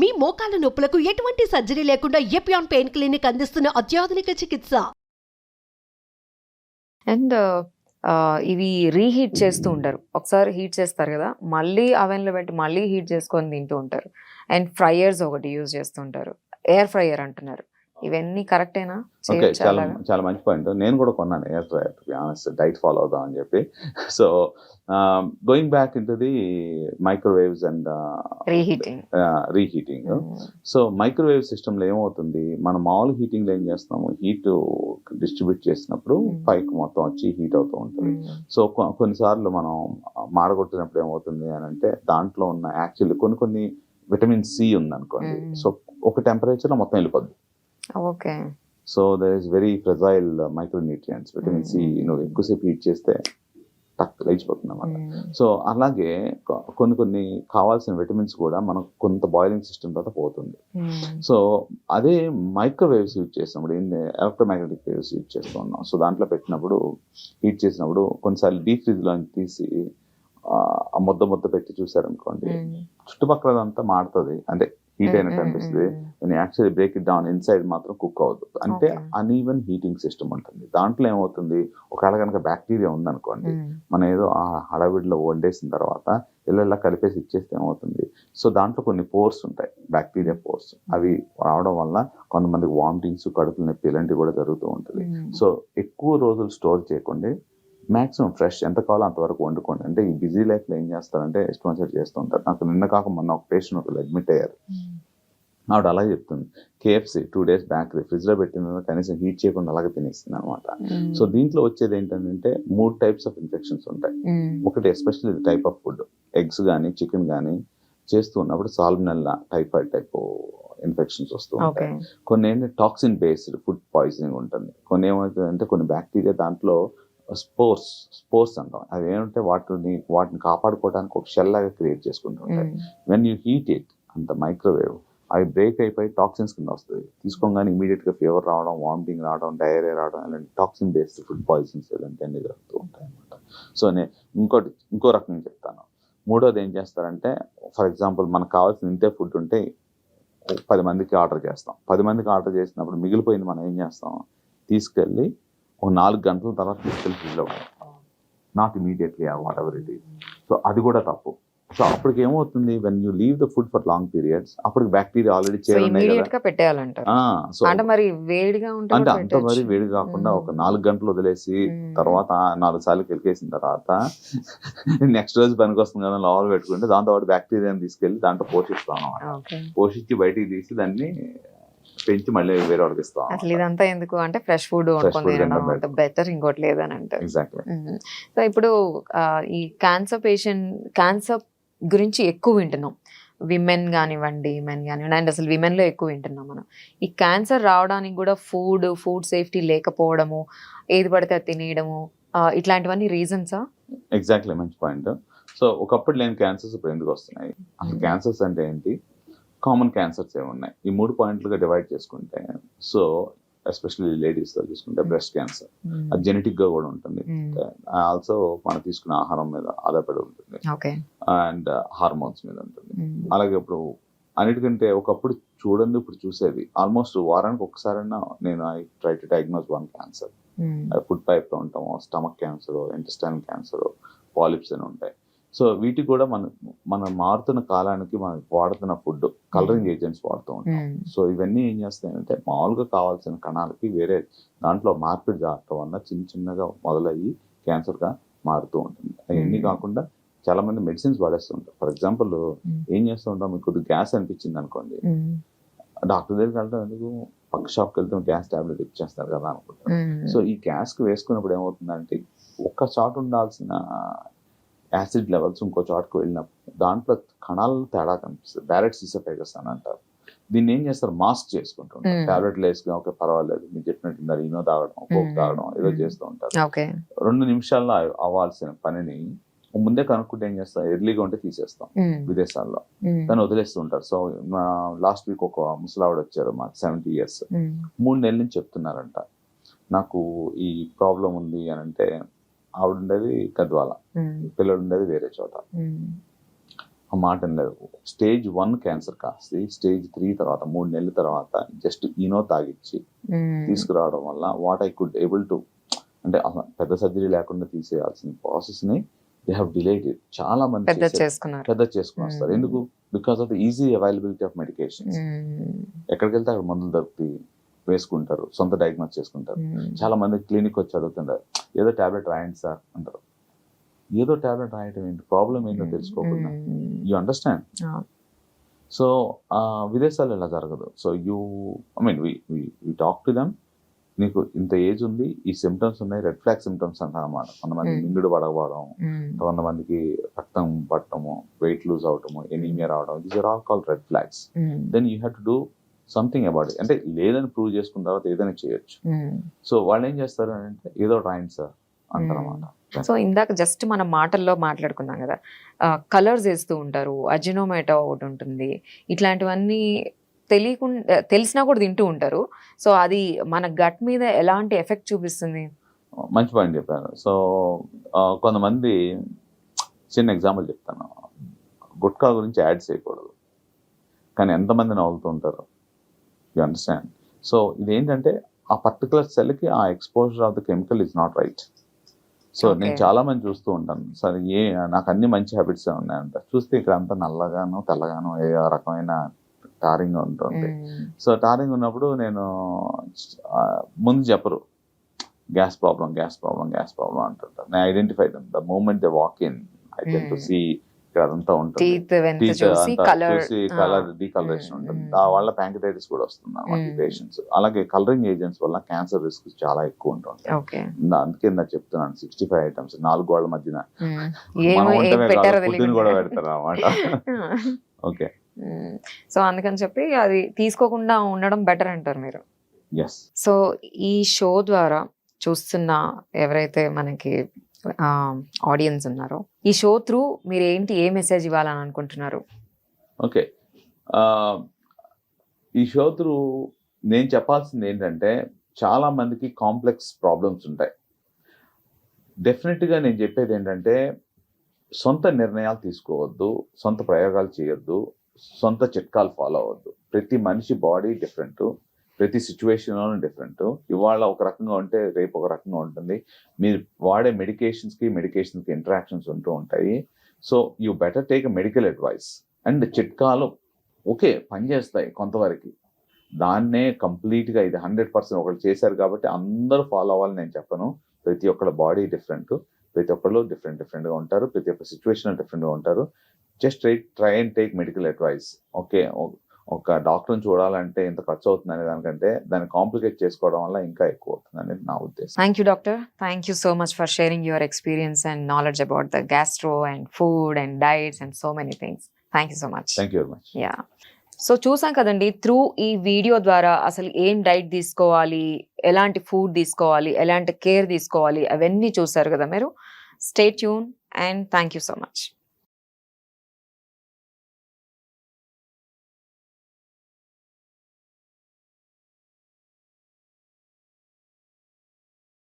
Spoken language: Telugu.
మీ మోకాల నొప్పులకు ఎటువంటి సర్జరీ లేకుండా ఎపియాన్ పెయిన్ క్లినిక్ అందిస్తున్న అత్యాధునిక చికిత్స? అండ్ ఇవి రీహీట్ చేస్తూ ఉంటారు. ఒకసారి హీట్ చేస్తారు కదా మళ్ళీ అవెన్లో పెట్టి మళ్ళీ హీట్ చేసుకొని తింటూ ఉంటారు. అండ్ ఫ్రైయర్స్ ఒకటి యూజ్ చేస్తుంటారు ఎయిర్ ఫ్రైయర్ అంటున్నారు. ఇవన్నీ కరెక్టేనా ఓకే చాలా? చాలా. మంచి పాయింట్ నేను కూడా కొన్నాను air fryer honest diet follow అవుదాం అని చెప్పి. So going back in to the microwaves and reheating reheating so microwave సిస్టంలో ఏమవుతుంది? మనం మామూలు హీటింగ్లో ఏం చేస్తాము హీట్ డిస్ట్రిబ్యూట్ చేసినప్పుడు Mm. పైకి మొత్తం వచ్చి హీట్ అవుతూ ఉంటుంది. సో కొ- కొన్నిసార్లు మనం మాడగొట్టినప్పుడు ఏమవుతుంది అని అంటే దాంట్లో ఉన్న యాక్చువల్లీ కొన్ని కొన్ని విటమిన్ సి ఉందనుకోండి. సో ఒక టెంపరేచర్లో మొత్తం వెళ్ళిపోద్ది. Okay so there is very fragile micronutrients vitamin C Mm. నువ్వు ఎక్కువసేపు హీట్ చేస్తే టక్ లేచిపోతుంది అన్నమాట సో అలాగే కొ- కొన్ని కొన్ని కావాల్సిన విటమిన్స్ కూడా మనకు కొంత బాయిలింగ్ సిస్టమ్ తర్వాత పోతుంది. సో అదే మైక్రోవేవ్స్ యూజ్ చేసినప్పుడు ఎలక్ట్రోమాగ్నెటిక్ వేవ్స్ యూజ్ చేస్తూ ఉన్నాం. సో దాంట్లో పెట్టినప్పుడు హీట్ చేసినప్పుడు కొన్నిసార్లు డీప్ ఫ్రిడ్జ్లో తీసి ఆ, ఆ ముద్ద ముద్ద పెట్టి చూసారనుకోండి చుట్టుపక్కల అంతా మాడుతుంది అంటే హీట్ అయినట్టు అనిపిస్తుంది. Actually break it down inside మాత్రం కుక్ అవ్వదు. అంటే. అన్ఈవెన్ హీటింగ్ సిస్టమ్ ఉంటుంది. దాంట్లో ఏమవుతుంది? ఒకవేళ కనుక బ్యాక్టీరియా ఉందనుకోండి మనం ఏదో ఆ హడావిడిలో వండేసిన తర్వాత ఇళ్ళల్లో కలిపేసి ఇచ్చేస్తే ఏమవుతుంది? సో దాంట్లో కొన్ని పోర్స్ ఉంటాయి బ్యాక్టీరియా పోర్స్ అవి రావడం వల్ల కొంతమందికి వామిటింగ్స్ కడుపులు నొప్పి ఇలాంటివి కూడా జరుగుతూ ఉంటుంది. సో ఎక్కువ రోజులు స్టోర్ చేయకుండా. మాక్సిమం ఫ్రెష్ ఎంత కావాలో అంతవరకు వండుకోండి. అంటే ఈ బిజీ లైఫ్లో ఏం చేస్తారంటే ఇష్టం చేస్తూ ఉంటారు. నాకు నిన్న కాక మొన్న ఒక పేషెంట్ ఒకరు అడ్మిట్ అయ్యారు. ఆవిడ అలాగే చెప్తుంది. కేఎఫ్సి టూ డేస్ బ్యాక్ ఫ్రిడ్జ్లో పెట్టిన కనీసం హీట్ చేయకుండా అలాగే తినేస్తుంది అనమాట సో దీంట్లో వచ్చేది ఏంటంటే మూడు టైప్స్ ఆఫ్ ఇన్ఫెక్షన్స్ ఉంటాయి. ఒకటి especially type of food. Eggs కానీ చికెన్ కానీ చేస్తూ ఉన్నప్పుడు సాల్మినల్లా టైఫాయిడ్ టైప్ ఇన్ఫెక్షన్స్ వస్తూ ఉంటాయి. కొన్ని ఏంటంటే టాక్సిన్ బేస్డ్ ఫుడ్ పాయిజనింగ్ ఉంటుంది. కొన్ని ఏమవుతుందంటే కొన్ని బ్యాక్టీరియా దాంట్లో స్పోర్స్ స్పోర్స్ అంటాం. అవి ఏంటంటే వాటిని వాటిని కాపాడుకోవడానికి ఒక షెల్ లాగా క్రియేట్ చేసుకుంటూ ఉంటాయి. వెన్ యూ హీట్ ఇట్ అంత మైక్రోవేవ్ అవి బ్రేక్ అయిపోయి టాక్సిన్స్ కింద వస్తుంది తీసుకోగానే ఇమీడియట్గా ఫీవర్ రావడం వామిటింగ్ రావడం డయేరియా రావడం ఇలాంటి టాక్సిన్ బేస్డ్ ఫుడ్ పాయిజన్స్ ఇలాంటివన్నీ జరుగుతూ ఉంటాయి అన్నమాట. సో నేను ఇంకోటి ఇంకో రకంగా చెప్తాను. మూడోది ఏం చేస్తారంటే ఫర్ ఎగ్జాంపుల్ మనకు కావాల్సిన ఇంతే ఫుడ్ ఉంటే పది మందికి ఆర్డర్ చేస్తాం. పది మందికి ఆర్డర్ చేసినప్పుడు మిగిలిపోయింది మనం ఏం చేస్తాం? తీసుకెళ్ళి ఒక నాలుగు గంటల తర్వాత తీసుకెళ్ళి ఫ్రిడ్జ్లో not immediately whatever it is so అది కూడా తప్పు. సో అప్పటికి ఏమవుతుంది? When you leave the food for long periods అప్పటికి బ్యాక్టీరియా ఆల్రెడీ చేరున్నాయి అంటే మరి వేడిగా అంటే అంత మరి. వేడి కాకుండా ఒక మ్మ్. నాలుగు గంటలు వదిలేసి మ్మ్. తర్వాత నాలుగు సార్లు కెలికేసిన తర్వాత నెక్స్ట్ రోజు పనికి వస్తుంది కదా లోపల పెట్టుకుంటే దాంతో పాటు బ్యాక్టీరియాని తీసుకెళ్ళి దాంట్లో పోషిస్తాం పోషించి బయటికి తీసి దాన్ని పెంచి మళ్ళీ వేరే వాళ్ళకి ఇస్తాం అసలు ఇదంతా ఎందుకు అంటే ఫ్రెష్ ఫుడ్ వండుకొని బెటర్ ఇంకోటి లేదని అంటారు. ఎగ్జాక్ట్లీ సో ఇప్పుడు ఆ, ఈ క్యాన్సర్ పేషెంట్ క్యాన్సర్ గురించి ఎక్కువ వింటున్నాం. విమెన్ కానివ్వండి మెన్ కానివ్వండి అండ్ అసలు విమెన్లో ఎక్కువ వింటున్నాం మనం. ఈ క్యాన్సర్ రావడానికి కూడా ఫుడ్ ఫుడ్ సేఫ్టీ లేకపోవడము ఏది పడితే అది తినేయడము ఇట్లాంటివన్నీ రీజన్సా? ఎగ్జాక్ట్లీ మంచి పాయింట్. సో ఒకప్పుడు లేని క్యాన్సర్స్ ఇప్పుడు ఎందుకు వస్తున్నాయి? అసలు మ్మ్. క్యాన్సర్స్ అంటే ఏంటి? కామన్ క్యాన్సర్స్ ఏమి ఉన్నాయి ఈ మూడు పాయింట్లుగా డివైడ్ చేసుకుంటే సో ఎస్పెషల్లీ లేడీస్తో చూసుకుంటే బ్రెస్ట్ క్యాన్సర్. అది జెనెటిక్గా కూడా ఉంటుంది. ఆల్సో మనం తీసుకునే ఆహారం మీద ఆధారపడి ఉంటుంది. అండ్ హార్మోన్స్ మీద ఉంటుంది. అలాగే ఇప్పుడు అన్నిటికంటే ఒకప్పుడు చూడండి ఇప్పుడు చూసేది. ఆల్మోస్ట్ వారానికి ఒకసారైనా నేను I try to diagnose one cancer. Food పైప్లో ఉంటాము. Stomach cancer intestine cancer polyps అని ఉంటాయి. సో వీటికి కూడా మన మనం మారుతున్న కాలానికి మనం వాడుతున్న ఫుడ్ కలరింగ్ ఏజెంట్స్ వాడుతూ ఉంటాం. సో ఇవన్నీ ఏం చేస్తాయంటే మామూలుగా కావాల్సిన కణాలకి వేరే దాంట్లో మార్పిడి జరగటం వల్ల చిన్న చిన్నగా మొదలయ్యి క్యాన్సర్గా మారుతూ ఉంటుంది. అవన్నీ Hmm. కాకుండా చాలా మంది మెడిసిన్స్ వాడేస్తుంటారు. ఫర్ ఎగ్జాంపుల్ ఏం చేస్తూ ఉంటాం? మీకు కొద్దిగా గ్యాస్ అనిపించింది అనుకోండి. డాక్టర్ దగ్గరికి వెళ్తాం ఎందుకు? పక్క షాప్కి వెళ్తాం గ్యాస్ టాబ్లెట్ ఇచ్చేస్తారు కదా అనుకుంటారు. సో ఈ గ్యాస్కి వేసుకున్నప్పుడు ఏమవుతుందంటే ఒక్క చోట ఉండాల్సిన యాసిడ్ లెవెల్స్ ఇంకో చోటకు వెళ్ళినప్పుడు దాంట్లో కణాలు తేడా కనిపిస్తుంది. బ్యారెట్ సిసోఫైగస్ అని అంటారు. దీన్ని ఏం చేస్తారు? మాస్క్ చేసుకుంటుంటారు. టాబ్లెట్లు వేసుకుని ఓకే పర్వాలేదు. మీరు చెప్పినట్టు ఇందాక ఇనో తాగడం కోక్. తాగడం ఏదో. చేస్తూ ఉంటారు. రెండు నిమిషాల్లో అవ్- అవ్వాల్సిన పనిని ముందే కనుక్కుంటే ఏం చేస్తాం? ఎర్లీగా ఉంటే తీసేస్తాం విదేశాల్లో. దాన్ని వదిలేస్తూ ఉంటారు. సో లాస్ట్ వీక్ ఒక ముసలావిడ వచ్చారు మాకు సెవెంటీ ఇయర్స్ మూడు నెలల నుంచి చెప్తున్నారంట. నాకు ఈ ప్రాబ్లం ఉంది అని అంటే ఆవిడ ఉండేది గద్వాల పిల్లలు ఉండేది వేరే చోట. ఆ మాట లేదు స్టేజ్ వన్ క్యాన్సర్ కాస్తి స్టేజ్ త్రీ తర్వాత మూడు నెలల తర్వాత జస్ట్ ఈనో తాగిచ్చి. తీసుకురావడం వల్ల what I could able to అంటే పెద్ద సర్జరీ లేకుండా తీసేయాల్సిన ప్రాసెస్ని దే హ్యావ్ డిలేడ్ చాలా మంది పెద్ద చేసుకుని వస్తారు. ఎందుకు? Because of the easy availability of medications hmm. ఎక్కడికి వెళ్తే అక్కడ మందులు దొరుకుతాయి. వేసుకుంటారు సొంత డయాగ్నోస్ చేసుకుంటారు మ్మ్. చాలా మంది క్లినిక్ వచ్చి అడుగుతుంటారు ఏదో టాబ్లెట్ రాయండి సార్ అంటారు ఏదో టాబ్లెట్ రాయటం ఏంటి ప్రాబ్లం ఏంటో తెలుసుకోకుండా మ్మ్. You understand. సో విదేశాల్లో ఇలా జరగదు so you I mean we talk to them నీకు ఇంత ఏజ్ ఉంది ఈ సిమ్టమ్స్ ఉన్నాయి రెడ్ ఫ్లాగ్ సిమ్టమ్స్ అన్నమాట కొంతమంది Hmm. మింగుడు పడకపోవడం. కొంతమందికి రక్తం పట్టడము వెయిట్ లూజ్ అవటము ఎనీమియా రావడం these are all call red flags. Then you have to do something about అంటే లేదని ప్రూవ్ చేసుకున్న తర్వాత ఏదైనా చేయొచ్చు. సో వాళ్ళు ఏం చేస్తారు అంటే ఏదో రాయండి సార్ అంటారు అన్నమాట సో ఇందాక జస్ట్ మనం మాటల్లో మాట్లాడుకున్నాం కదా. కలర్స్ వేస్తూ ఉంటారు అజినోమేటో ఒకటి ఉంటుంది. ఇట్లాంటివన్నీ తెలియకుండా తెలిసినా కూడా తింటూ ఉంటారు. సో అది మన గట్ మీద ఎలాంటి ఎఫెక్ట్ చూపిస్తుంది? మంచి పాయింట్ చెప్పారు. సో కొంతమంది చిన్న ఎగ్జాంపుల్ చెప్తాను. గుట్కా గురించి యాడ్ చేయకూడదు. కానీ ఎంతమంది నవ్వులుతూ ఉంటారు? You understand. సో ఇదేంటంటే ఆ పర్టికులర్ సెల్కి ఆ exposure of the chemical is not right. So నేను. చాలా మంది చూస్తూ ఉంటాను. సరే ఏ నాకు అన్ని మంచి హ్యాబిట్స్ ఉన్నాయంట. చూస్తే ఇక్కడ అంతా నల్లగాను తెల్లగాను ఏ రకమైన టారింగ్ ఉంటుంది. సో టారింగ్ ఉన్నప్పుడు నేను ముందు చెప్పరు. Gas problem gas problem gas problem అంటుంటారు. నేను identify the moment the walk in I can to. See ఇక్కడ అదంతా ఉంటుంది. కలర్ డీకలరేషన్ ఉంటుంది. వల్ల ప్యాంకిటైటిస్ కూడా వస్తుంది అన్నమాట Hmm. పేషెంట్స్ అలాగే కలరింగ్ ఏజెంట్స్ వల్ల క్యాన్సర్ రిస్క్ చాలా ఎక్కువ ఉంటుంది అందుకే నాకు చెప్తున్నాను సిక్స్టీ ఫైవ్ ఐటమ్స్ నాలుగు వాళ్ళ మధ్యన. కూడా పెడతారు అన్నమాట. ఓకే. సో అందుకని చెప్పి అది తీసుకోకుండా ఉండడం బెటర్ అంటారు మీరు. సో ఈ షో ద్వారా చూస్తున్న ఎవరైతే మనకి ఆడియన్స్ ఉన్నారో. ఈ షో త్రూ మీరు ఏంటి ఏ మెసేజ్ ఇవ్వాలని అనుకుంటున్నారు? ఓకే. ఈ షో త్రూ నేను చెప్పాల్సింది ఏంటంటే చాలా మందికి కాంప్లెక్స్ ప్రాబ్లమ్స్ ఉంటాయి. డెఫినెట్గా నేను చెప్పేది ఏంటంటే సొంత నిర్ణయాలు తీసుకోవద్దు సొంత ప్రయోగాలు చేయొద్దు సొంత చిట్కాలు ఫాలో అవ్వద్దు. ప్రతి మనిషి బాడీ డిఫరెంట్ ప్రతి సిచ్యువేషన్లోనూ డిఫరెంట్ ఇవాళ ఒక రకంగా ఉంటే రేపు ఒక రకంగా ఉంటుంది. మీరు వాడే మెడికేషన్స్కి మెడికేషన్స్కి ఇంటరాక్షన్స్ ఉంటూ ఉంటాయి. So you better take medical advice and చిట్కాలు ఓకే పనిచేస్తాయి కొంతవరకు. దాన్నే కంప్లీట్గా ఇది హండ్రెడ్ పర్సెంట్ ఒకళ్ళు చేశారు కాబట్టి అందరూ ఫాలో అవ్వాలని నేను చెప్పను. ప్రతి ఒక్కళ్ళ బాడీ డిఫరెంట్ ప్రతి ఒక్కళ్ళు డిఫరెంట్ డిఫరెంట్గా ఉంటారు. ప్రతి ఒక్క సిచ్యువేషన్ డిఫరెంట్గా ఉంటారు. Just try try and take medical advice okay ఒక డాక్టర్ని చూడాలంటే ఇంత ఖర్చు అవుతుంది అనే దానికంటే దాన్ని కాంప్లికేట్ చేసుకోవడం వల్ల ఇంకా ఎక్కువ అవుతుంది అనేది నా ఉద్దేశం. Thank you doctor thank you so much for sharing your experience and knowledge about the gastro and food and diets and so many things thank you so much thank you very much yeah so చూసాం కదండి త్రూ ఈ వీడియో ద్వారా అసలు ఏం డైట్ తీసుకోవాలి ఎలాంటి ఫుడ్ తీసుకోవాలి ఎలాంటి కేర్ తీసుకోవాలి అవన్నీ చూసారు కదా మీరు. Stay tune and thank you so much